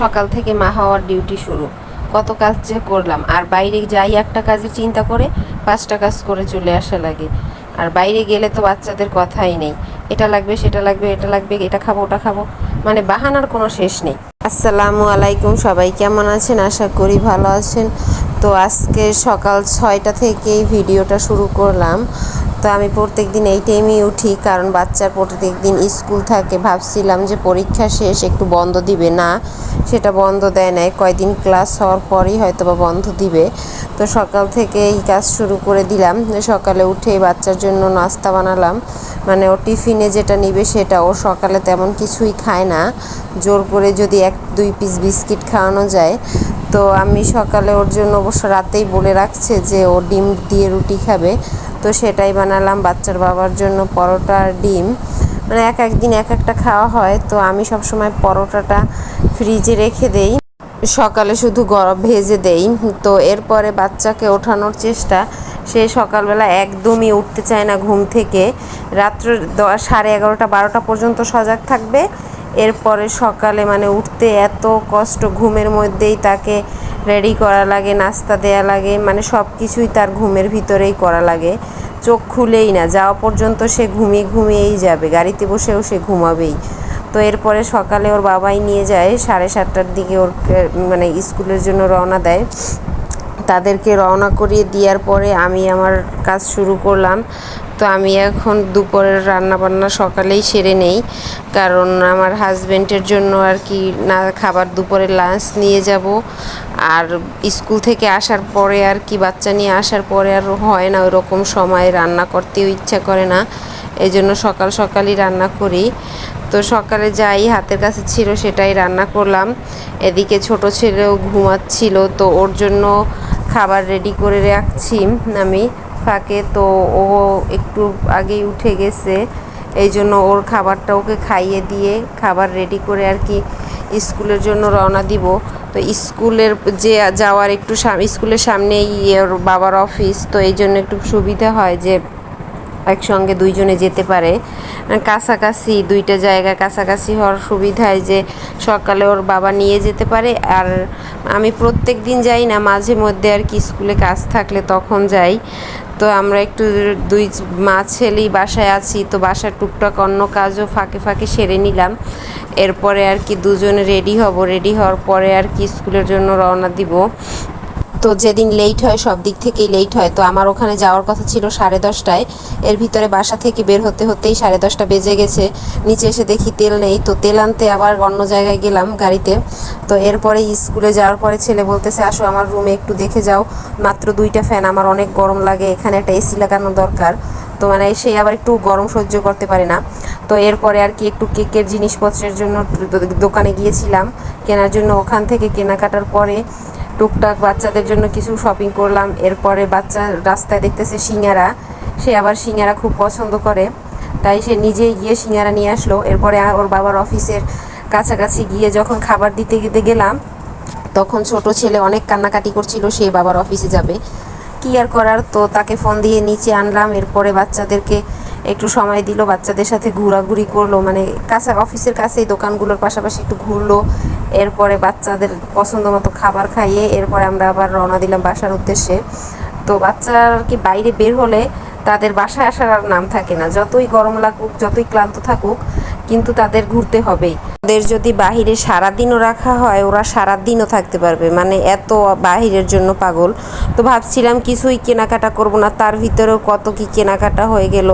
সকাল থেকে মা হওয়ার ডিউটি শুরু। কত কাজ যে করলাম, আর বাইরে যাই একটা কাজের চিন্তা করে পাঁচটা কাজ করে চলে আসা লাগে। আর বাইরে গেলে তো বাচ্চাদের কথাই নেই, এটা লাগবে, সেটা লাগবে, এটা লাগবে, এটা খাব, ওটা খাব মানে বাহানার কোনো শেষ নেই। আসসালামু আলাইকুম সবাই, কেমন আছেন? আশা করি ভালো আছেন। তো আজকে সকাল ছয়টা থেকেই ভিডিওটা শুরু করলাম। তো আমি প্রত্যেক দিন এই টাইমেই উঠি, কারণ বাচ্চার প্রত্যেক দিন স্কুল থাকে। ভাবছিলাম যে পরীক্ষা শেষ, একটু বন্ধ দিবে না, সেটা বন্ধ দেয় নাই। কয়দিন ক্লাস হওয়ার পরেই হয়তো বা বন্ধ দিবে। তো সকাল থেকে এই কাজ শুরু করে দিলাম। সকালে উঠে বাচ্চার জন্য নাস্তা বানালাম। মানে ও টিফিনে যেটা নিবে সেটা, ও সকালে তেমন কিছুই খায় না। জোর করে যদি এক, দুই পিস বিস্কিট খাওয়ানো যায়। তো আমি সকালে ওর জন্য অবশ্য রাতেই বলে রাখছে যে ও ডিম দিয়ে রুটি খাবে। তো সেটাই বানালাম বাচ্চার বাবার জন্য পরোটা আর ডিম। মানে এক এক দিন এক একটা খাওয়া হয়, তো আমি সবসময় পরোটাটা ফ্রিজে রেখে দেই। সকালে শুধু গরম ভেজে দেই। তো এরপরে বাচ্চাকে ওঠানোর চেষ্টা, সে সকালবেলা একদমই উঠতে চায় না ঘুম থেকে। রাত্র সাড়ে এগারোটা, বারোটা পর্যন্ত সজাগ থাকবে। এরপরে সকালে মানে উঠতে এত কষ্ট, ঘুমের মধ্যেই তাকে রেডি করা লাগে, নাস্তা দেয়া লাগে মানে সব কিছুই তার ঘুমের ভিতরেই করা লাগে। চোখ খুলেই না, যাওয়া পর্যন্ত সে ঘুমিয়ে ঘুমিয়েই যাবে, গাড়িতে বসেও সে ঘুমাবেই। তো এরপরে সকালে ওর বাবাই নিয়ে যায়, সাড়ে সাতটার দিকে ওর মানে স্কুলের জন্য রওনা দেয়। তাদেরকে রওনা করিয়ে দেওয়ার পরে আমি আমার কাজ শুরু করলাম। তো আমি এখন দুপুরের রান্না বান্না সকালেই সেরে নেই। কারণ আমার হাজব্যান্ডের জন্য আর কি না খাবার দুপুরে লাঞ্চ নিয়ে যাব। আর স্কুল থেকে আসার পরে আর কি বাচ্চা নিয়ে আসার পরে আর হয় না ওই রকম সময় রান্না করতেও ইচ্ছা করে না। এই জন্য সকাল সকালই রান্না করি। তো সকালে যাই, হাতের কাছে ছিল সেটাই রান্না করলাম। এদিকে ছোট ছেলেও ঘুমাচ্ছিল, তো ওর জন্য খাবার রেডি করে রাখছি আমি। ফাঁকে তো ও একটু আগেই উঠে গেছে। এই জন্য ওর খাবারটা ওকে খাইয়ে দিয়ে খাবার রেডি করে আর কি স্কুলের জন্য রওনা দিব। তো স্কুলের যে যাওয়ার একটু স্কুলের সামনেই ওর বাবার অফিস তো এই জন্য একটু সুবিধা হয় যে একসঙ্গে দুইজনে যেতে পারে। কাছাকাছি, দুইটা জায়গা কাছাকাছি হওয়ার সুবিধায় যে সকালে ওর বাবা নিয়ে যেতে পারে। আর আমি প্রত্যেক দিন যাই না, মাঝে মধ্যে আর কি স্কুলে কাজ থাকলে তখন যাই। তো আমরা একটু দুই মা ছেলেই বাসায় আছি, তো বাসার টুকটাক অন্য কাজও ফাঁকে ফাঁকে সেরে নিলাম। এরপরে আর কি দুজনে রেডি হব রেডি হওয়ার পরে আর কি স্কুলের জন্য রওনা দিব। তো যেদিন লেট হয়, সব দিক থেকেই লেট হয়। তো আমার ওখানে যাওয়ার কথা ছিল সাড়ে দশটায়। এর ভিতরে বাসা থেকে বের হতে হতেই সাড়ে দশটা বেজে গেছে। নিচে এসে দেখি তেল নেই। তো তেল আনতে আবার অন্য জায়গায় গেলাম গাড়িতে। তো এরপরে স্কুলে যাওয়ার পরে ছেলে বলতেছে, আসো আমার রুমে একটু দেখে যাও। মাত্র দুইটা ফ্যান আমার অনেক গরম লাগে। এখানে একটা এসি লাগানো দরকার। তো মানে সে আবার একটু গরম সহ্য করতে পারে না। তো এরপরে আর কি একটু কেকের জিনিসপত্রের জন্য দোকানে গিয়েছিলাম। কেনার জন্য ওখান থেকে কেনাকাটার পরে টুকটাক বাচ্চাদের জন্য কিছু শপিং করলাম। এরপরে বাচ্চা রাস্তায় দেখতেছে সিঙ্গারা। সে আবার সিঙ্গারা খুব পছন্দ করে। তাই সে নিজেই গিয়ে সিঙ্গারা নিয়ে আসলো। এরপরে ওর বাবার অফিসের কাছাকাছি গিয়ে যখন খাবার দিতে দিতে গেলাম, তখন ছোট ছেলে অনেক কান্নাকাটি করছিল, সে বাবার অফিসে যাবে। কি আর করার? তো তাকে ফোন দিয়ে নিচে আনলাম। এরপরে বাচ্চাদেরকে একটু সময় দিল, বাচ্চাদের সাথে ঘোরাঘুরি করল মানে কাছে, অফিসের কাছেই দোকানগুলোর পাশাপাশি একটু ঘুরলো, এরপরে বাচ্চাদের পছন্দ মতো খাবার খাইয়ে এরপরে আমরা আবার রওনা দিলাম বাসার উদ্দেশ্যে। তো বাচ্চা আর কি বাইরে বের হলে তাদের বাসায় আসার আর নাম থাকে না, যতই গরম লাগুক, যতই ক্লান্ত থাকুক, কিন্তু তাদের ঘুরতে হবেই। ওদের যদি বাহিরে সারাদিনও রাখা হয়, ওরা সারাদিনও থাকতে পারবে মানে এত বাহিরের জন্য পাগল। তো ভাবছিলাম কিছুই কেনাকাটা করব না, তার ভিতরেও কত কি কেনাকাটা হয়ে গেল